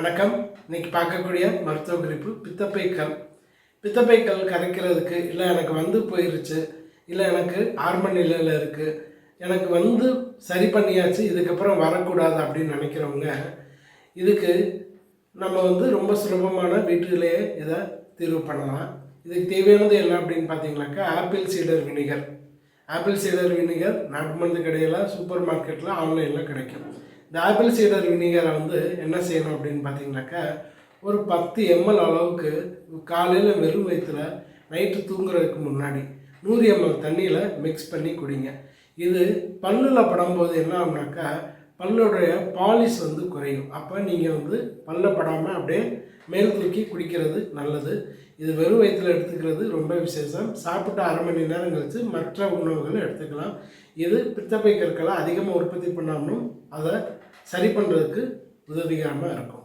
வணக்கம். இன்னைக்கு பார்க்கக்கூடிய மருத்துவ குறிப்பு பித்தப்பைக்கல் பித்தப்பைக்கல் கரைக்கிறதுக்கு இல்லை எனக்கு வந்து போயிருச்சு. இல்லை எனக்கு ஆர்மன் நிலையில் இருக்குது எனக்கு வந்து சரி பண்ணியாச்சு. இதுக்கப்புறம் வரக்கூடாது அப்படின்னு நினைக்கிறவங்க இதுக்கு நம்ம வந்து ரொம்ப சுலபமான வீட்டிலேயே இதை தீர்வு பண்ணலாம். இதுக்கு தேவையானது என்ன அப்படின்னு பார்த்தீங்கன்னாக்கா ஆப்பிள் சீடர் வினிகர். ஆப்பிள் சீடர் வினிகர் நாட்டு மருந்து கடையில் சூப்பர் மார்க்கெட்டில் ஆன்லைனில் கிடைக்கும். இந்த ஆப்பிள் சீடர் வினிகரை வந்து என்ன செய்யணும் அப்படின்னு பார்த்தீங்கன்னாக்கா ஒரு பத்து எம்எல் அளவுக்கு காலையில் வெறும் வயிற்றுல நைட்டு தூங்குறதுக்கு முன்னாடி நூறு எம்எல் தண்ணியில் மிக்ஸ் பண்ணி குடிங்க. இது பல்லில் படும்போது என்ன ஆகுனாக்கா பல்லுடைய பாலிஷ் வந்து குறையும். அப்போ நீங்கள் வந்து பல்ல படாமல் அப்படியே மேல் தூக்கி குடிக்கிறது நல்லது. இது வெறும் வயிற்றில் எடுத்துக்கிறது ரொம்ப விசேஷம். சாப்பிட்டு அரை மணி நேரம் கழித்து மற்ற உணவுகளை எடுத்துக்கலாம். இது பித்தப்பை கற்களை அதிகமாக உற்பத்தி பண்ணாமலும் அதை சரி பண்ணுறதுக்கு உதவிகரமாக இருக்கும்.